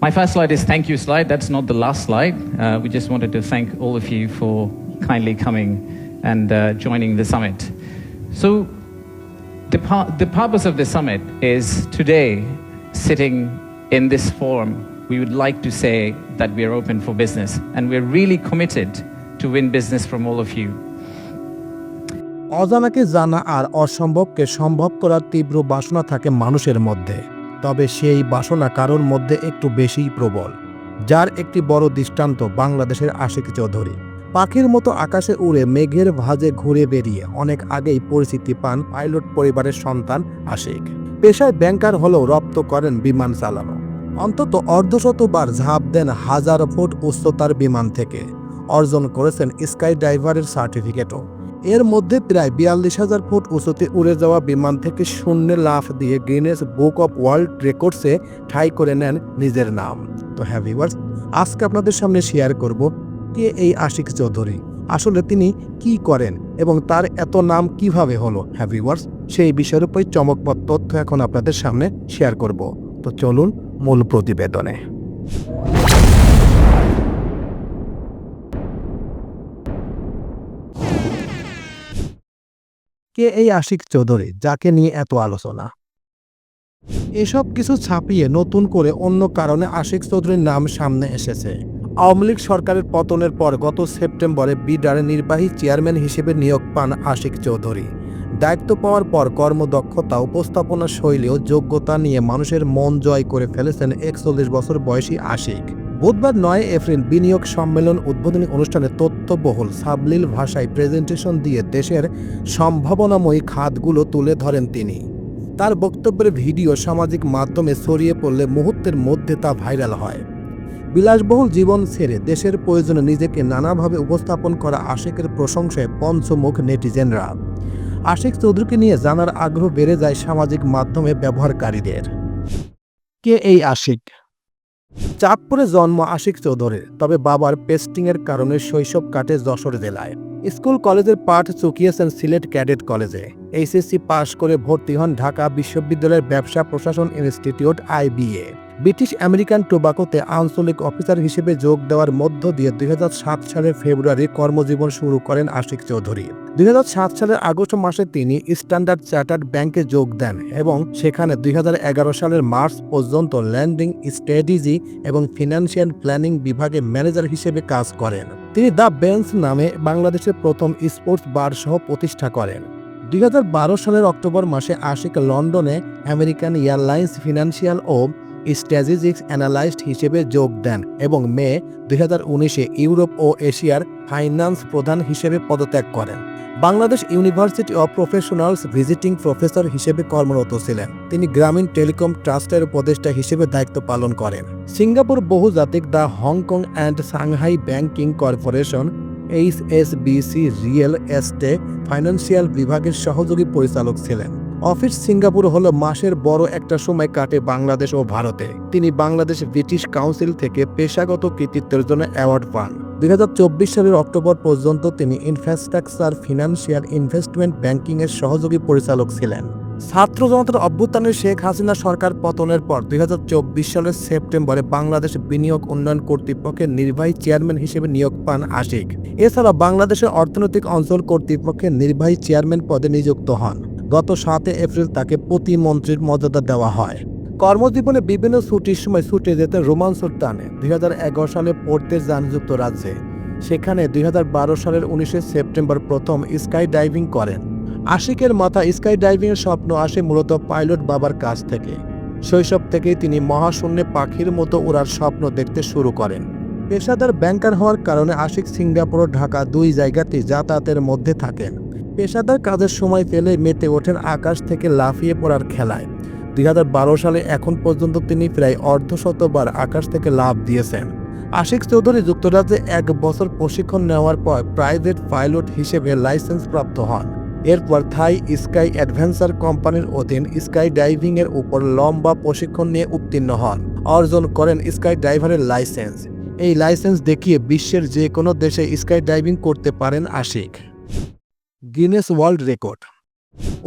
My first slide is thank you slide. That's not the last slide. Uh, we just wanted to thank all of you for kindly coming and uh, joining the summit. So, the, par- the purpose of the summit is today, sitting in this forum, we would like to say that we are open for business and we're really committed to win business from all of you. অজানাকে জানা আর অসম্ভবকে সম্ভব করার তীব্র বাসনা থাকে মানুষের মধ্যে তবে সেই বাসনা কারোর মধ্যে একটু বেশিই প্রবল, যার একটি বড় দৃষ্টান্ত বাংলাদেশের আশিক চৌধুরী। পাখির মতো আকাশে উড়ে মেঘের ভাঁজে ঘুরে বেরিয়ে অনেক আগেই পরিচিতি পান পাইলট পরিবারের সন্তান আশিক। পেশায় ব্যাংকার হলেও রপ্ত করেন বিমান চালানো। অন্তত অর্ধশতবার ঝাঁপ দেন হাজার ফুট উচ্চতার বিমান থেকে। অর্জন করেছেন স্কাই ড্রাইভারের সার্টিফিকেটও। এর মধ্যে প্রায় বিয়াল্লিশ হাজার ফুট উঁচুতে উড়ে যাওয়া বিমান থেকে শূন্যে লাফ দিয়ে গিনেস বুক অফ ওয়ার্ল্ড রেকর্ডসে ঠাই করে নেন নিজের নাম। তো হ্যাঁ ভিউয়ার্স আজকে আপনাদের সামনে শেয়ার করব কে এই আশিক চৌধুরী, আসলে তিনি কি করেন এবং তার এত নাম কীভাবে হলো? হ্যাঁ ভিউয়ার্স সেই বিষয়ের উপর চমকপ্রদ তথ্য এখন আপনাদের সামনে শেয়ার করব। তো চলুন মূল প্রতিবেদনে। কে এই আশিক চৌধুরী, যাকে নিয়ে এত আলোচনা? এসব কিছু ছাপিয়ে নতুন করে অন্য কারণে আশিক চৌধুরীর নাম সামনে এসেছে। আওয়ামী লীগ সরকারের পতনের পর গত সেপ্টেম্বরে বিডারে নির্বাহী চেয়ারম্যান হিসেবে নিয়োগ পান আশিক চৌধুরী। দায়িত্ব পাওয়ার পর কর্মদক্ষতা, উপস্থাপনা শৈলী ও যোগ্যতা নিয়ে মানুষের মন জয় করে ফেলেছেন একচল্লিশ বছর বয়সী আশিক। বুধবার নয় এপ্রিল বিনিয়োগ সম্মেলন উদ্বোধনী অনুষ্ঠানে তথ্যবহুল সাবলীল ভাষায় প্রেজেন্টেশন দিয়ে দেশের সম্ভাবনাময়ী খাতগুলো তুলে ধরেন তিনি। তার বক্তব্যের ভিডিও সামাজিক মাধ্যমে ছড়িয়ে পড়লে মুহূর্তের মধ্যে তা ভাইরাল হয়। বিলাসবহুল জীবন ছেড়ে দেশের প্রয়োজনে নিজেকে নানাভাবে উপস্থাপন করা আশিকের প্রশংসায় পঞ্চমুখ নেটিজেনরা। আশিক চৌধুরীকে নিয়ে জানার আগ্রহ বেড়ে যায় সামাজিক মাধ্যমে ব্যবহারকারীদের। কে এই আশিক? চাঁদপুরে জন্ম আশিক চৌধুরীর তবে বাবার পেস্টিংয়ের কারণে শৈশব কাটে যশোর জেলায়। স্কুল কলেজের পাঠ চুকিয়েছেন সিলেট ক্যাডেট কলেজে। এইচএসসি পাশ করে ভর্তি হন ঢাকা বিশ্ববিদ্যালয়ের ব্যবসা প্রশাসন ইনস্টিটিউট আইবিএ। ব্রিটিশ আমেরিকান টোবাকোতে আঞ্চলিক অফিসার হিসেবে যোগ দেওয়ার মধ্য দিয়ে দুই হাজার সাত সালের ফেব্রুয়ারি কর্মজীবন শুরু করেন আশিক চৌধুরী। দু হাজার সাত সালের আগস্ট মাসে তিনি স্ট্যান্ডার্ড চার্টার্ড ব্যাংকে যোগ দেন এবং সেখানে দুই সালের মার্চ পর্যন্ত ল্যান্ডিং স্ট্র্যাটেজি এবং ফিনান্সিয়াল প্ল্যানিং বিভাগে ম্যানেজার হিসেবে কাজ করেন। তিনি দ্য বেঞ্চ নামে বাংলাদেশের প্রথম স্পোর্টস বার সহ প্রতিষ্ঠা করেন। দুই হাজার বারো সালের অক্টোবর মাসে আশিক লন্ডনে আমেরিকান এয়ারলাইন্স ফিনান্সিয়াল ও স্ট্র্যাটেজিক্স অ্যানালাইস্ট হিসেবে যোগ দেন এবং মে দুই ইউরোপ ও এশিয়ার ফাইন্যান্স প্রধান হিসেবে পদত্যাগ করেন। Bangladesh University of Professionals visiting professor হিসেবে কর্মরত ছিলেন। তিনি গ্রামীণ টেলিকম ট্রাস্টের উপদেষ্টা হিসেবে দায়িত্ব পালন করেন। সিঙ্গাপুর বহুজাতিক the Hong Kong and Shanghai banking corporation HSBC real estate financial বিভাগের সহযোগী পরিচালক ছিলেন। অফিস সিঙ্গাপুর হলো মাসের বড় একটা সময় কাটে বাংলাদেশ ও ভারতে। তিনি বাংলাদেশ ব্রিটিশ কাউন্সিল থেকে পেশাগত কৃতিত্বের জন্য অ্যাওয়ার্ড পান। দুই হাজার চব্বিশ সালের অক্টোবর পর্যন্ত তিনি ইনফ্রাস্ট্রাকচার ফিনান্সিয়াল ইনভেস্টমেন্ট ব্যাংকিং এর সহযোগী পরিচালক ছিলেন। ছাত্র জনতার অভ্যুত্থানের শেখ হাসিনা সরকার পতনের পর দুই হাজার চব্বিশ সালের সেপ্টেম্বরে বাংলাদেশ বিনিয়োগ উন্নয়ন কর্তৃপক্ষের নির্বাহী চেয়ারম্যান হিসেবে নিয়োগ পান আশিক। এছাড়া বাংলাদেশের অর্থনৈতিক অঞ্চল কর্তৃপক্ষের নির্বাহী চেয়ারম্যান পদে নিযুক্ত হন। গত সাতে এপ্রিল তাকে প্রতিমন্ত্রীর মর্যাদা দেওয়া হয়। কর্মজীবনে বিভিন্ন ছুটির সময় ছুটে যেতে রোমাঞ্চর টানে দুই সালে পড়তে যান যুক্তরাজ্যে। সেখানে দুই সালের উনিশে সেপ্টেম্বর প্রথম স্কাই ডাইভিং করেন। আশিকের মাথা স্কাই ডাইভিং এর স্বপ্ন আসে মূলত পাইলট বাবার কাছ থেকে। শৈশব থেকেই তিনি মহাশূন্যে পাখির মতো ওড়ার স্বপ্ন দেখতে শুরু করেন। পেশাদার ব্যাংকার হওয়ার কারণে আশিক সিঙ্গাপুর ঢাকা দুই জায়গাতেই যাতায়াতের মধ্যে থাকেন। পেশাদার কাজের সময় পেলে মেতে ওঠেন আকাশ থেকে লাফিয়ে পড়ার খেলায়। দুই হাজার বারো সালে এখন পর্যন্ত তিনি প্রায় অর্ধশতবার আকাশ থেকে লাভ দিয়েছেন। আশিক চৌধুরী যুক্তরাজ্যে এক বছর প্রশিক্ষণ নেওয়ার পর প্রাইভেট পাইলট হিসেবে লাইসেন্স প্রাপ্ত হন। এরপর থাই স্কাই অ্যাডভেঞ্চার কোম্পানির অধীন স্কাই ডাইভিং এর উপর লম্বা প্রশিক্ষণ নিয়ে উত্তীর্ণ হন। অর্জন করেন স্কাই ড্রাইভারের লাইসেন্স। এই লাইসেন্স দেখিয়ে বিশ্বের যে কোনো দেশে স্কাই ডাইভিং করতে পারেন আশিক। গিনেস ওয়ার্ল্ড রেকর্ড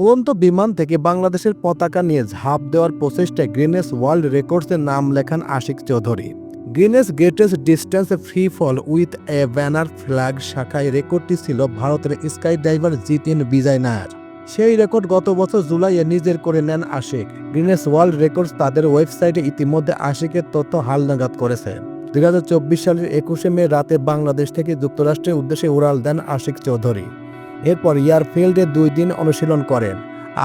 উড়ন্ত বিমান থেকে বাংলাদেশের পতাকা নিয়ে ঝাঁপ দেওয়ার প্রচেষ্টায় গ্রিনেস ওয়ার্ল্ড রেকর্ডসের নাম লেখান Ashiq Chowdhury. Guinness greatest distance free fall with a banner flag শাখায় রেকর্ডটি ছিল ভারতের স্কাই ডাইভার জিতেন বিজয় নায়ার। সেই রেকর্ড গত বছর জুলাইয়ে নিজের করে নেন আশিক। গ্রিনেস ওয়ার্ল্ড রেকর্ডস তাদের ওয়েবসাইটে ইতিমধ্যে আশিকের তথ্য হালনাগাদ করেছে। দুই হাজার চব্বিশ সালের একুশে মে রাতে বাংলাদেশ থেকে যুক্তরাষ্ট্রের উদ্দেশ্যে উড়াল দেন আশিক চৌধুরী। এরপর এয়ারফিল্ডে দুই দিন অনুশীলন করেন।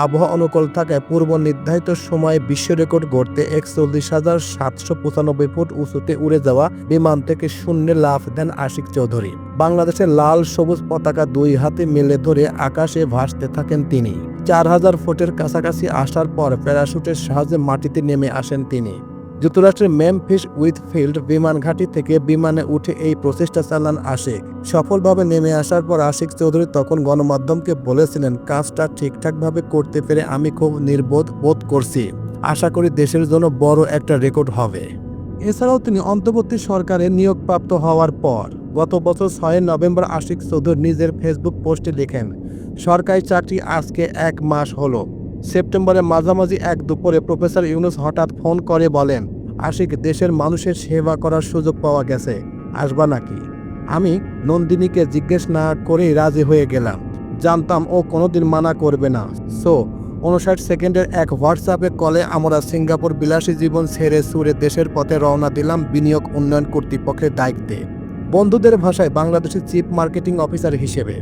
আবহাওয়া অনুকূল থাকায় পূর্ব নির্ধারিত সময়ে বিশ্ব রেকর্ড গড়তে একচল্লিশ হাজার সাতশো পঁচানব্বই ফুট উঁচুতে উড়ে যাওয়া বিমান থেকে শূন্যে লাফ দেন আশিক চৌধুরী। বাংলাদেশের লাল সবুজ পতাকা দুই হাতে মেলে ধরে আকাশে ভাসতে থাকেন তিনি। চার হাজার ফুটের কাছাকাছি আসার পর প্যারাশুটের সাহায্যে মাটিতে নেমে আসেন তিনি। যুক্তরাষ্ট্রের মেমফিস উইথফিল্ড বিমান ঘাঁটি থেকে বিমানে উঠে এই প্রচেষ্টা চালান আশিক। সফলভাবে নেমে আসার পর আশিক চৌধুরী তখন গণমাধ্যমকে বলেছিলেন, কাজটা ঠিকঠাকভাবে করতে পেরে আমি খুব নির্বোধ বোধ করছি। আশা করি দেশের জন্য বড় একটা রেকর্ড হবে। এছাড়াও তিনি অন্তর্বর্তী সরকারে নিয়োগপ্রাপ্ত হওয়ার পর গত বছর ছয় নভেম্বর আশিক চৌধুরী নিজের ফেসবুক পোস্টে লেখেন, সরকারি চাকরি আজকে এক মাস হলো। সেপ্টেম্বরের মাঝামাঝি এক দুপুরে প্রফেসর ইউনুস হঠাৎ ফোন করে বলেন, আশিক, দেশের মানুষের সেবা করার সুযোগ পাওয়া গেছে, আসবা নাকি? আমি নন্দিনীকে জিজ্ঞেস না করেই রাজি হয়ে গেলাম। জানতাম ও কোনোদিন মানা করবে না। সো উনষাট সেকেন্ডের এক হোয়াটসঅ্যাপে কলে আমরা সিঙ্গাপুর বিলাসী জীবন ছেড়ে সুরে দেশের পথে রওনা দিলাম বিনিয়োগ উন্নয়ন কর্তৃপক্ষের দায়িত্বে। বন্ধুদের ভাষায় বাংলাদেশের চিফ মার্কেটিং অফিসার হিসেবে।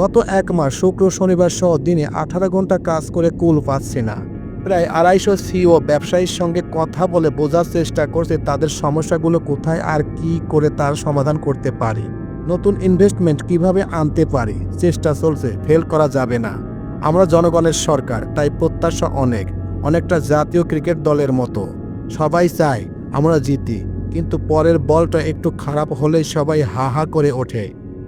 গত এক মাস শুক্র, শনিবার সহ দিনে আঠারো ঘণ্টা কাজ করে কুল পাচ্ছে না। প্রায় আড়াইশো সিও ব্যবসায়ীর সঙ্গে কথা বলে বোঝার চেষ্টা করছে তাদের সমস্যাগুলো কোথায় আর কি করে তার সমাধান করতে পারি। নতুন ইনভেস্টমেন্ট কীভাবে আনতে পারি? চেষ্টা চলছে ফেল করা যাবে না। আমরা জনগণের সরকার, তাই প্রত্যাশা অনেক। অনেকটা জাতীয় ক্রিকেট দলের মতো। সবাই চায় আমরা জিতি, কিন্তু পরের বলটা একটু খারাপ হলেই সবাই হা হা করে ওঠে।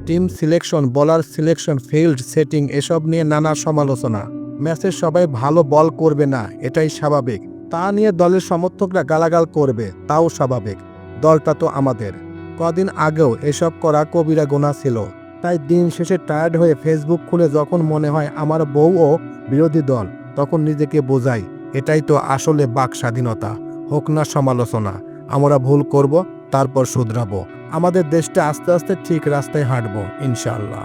টিম সিলেকশন, বলার সিলেকশন, ফিল্ড সেটিং এসব নিয়ে নানা সমালোচনা। ম্যাচে সবাই ভালো বল করবে না, এটাই স্বাভাবিক। তা নিয়ে দলের সমর্থকরা গালাগাল করবে, তাও স্বাভাবিক। দলটা তো আমাদের। কদিন আগেও এসব করা কবিরা গোনা ছিল। তাই দিন শেষে টায়ার্ড হয়ে ফেসবুক খুলে যখন মনে হয় আমার বউ ও বিরোধী দল, তখন নিজেকে বোঝাই, এটাই তো আসলে বাক স্বাধীনতা। হোক না সমালোচনা, আমরা ভুল করব তারপর শুধরাবো। আমাদের দেশটা আস্তে আস্তে ঠিক রাস্তায় হাঁটবো ইনশাল্লাহ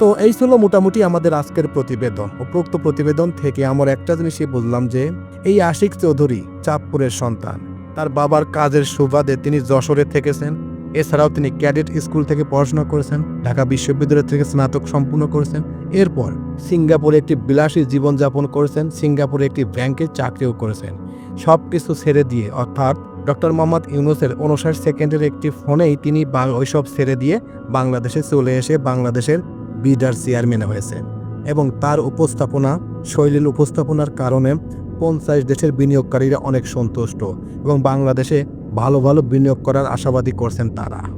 তো এই ছিল মোটামুটি আমাদের আজকের প্রতিবেদন। উপরোক্ত প্রতিবেদন থেকে আমার একটা জিনিসই বুঝলাম যে, এই আশিক চৌধুরী চাঁদপুরের সন্তান। তার বাবার কাজের সুবাদে তিনি যশোরে থেকেছেন। এছাড়াও তিনি ক্যাডেট স্কুল থেকে পড়াশোনা করেছেন, ঢাকা বিশ্ববিদ্যালয় থেকে স্নাতক সম্পূর্ণ করেছেন। এরপর সিঙ্গাপুরে একটি বিলাসী জীবনযাপন করেছেন, সিঙ্গাপুরে একটি ব্যাংকে চাকরিও করেছেন। সব কিছু ছেড়ে দিয়ে, অর্থাৎ ডক্টর মোহাম্মদ ইউনুসের উনষাট সেকেন্ডের একটি ফোনেই তিনি ওইসব ছেড়ে দিয়ে বাংলাদেশে চলে এসে বাংলাদেশের বিডার চেয়ারম্যান হয়েছে এবং তার উপস্থাপনা, শৈলীর উপস্থাপনার কারণে পঞ্চাশ দেশের বিনিয়োগকারীরা অনেক সন্তুষ্ট এবং বাংলাদেশে ভালো ভালো বিনিয়োগ করার আশাবাদী করছেন তারা।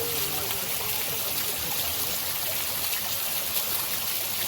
Thank you.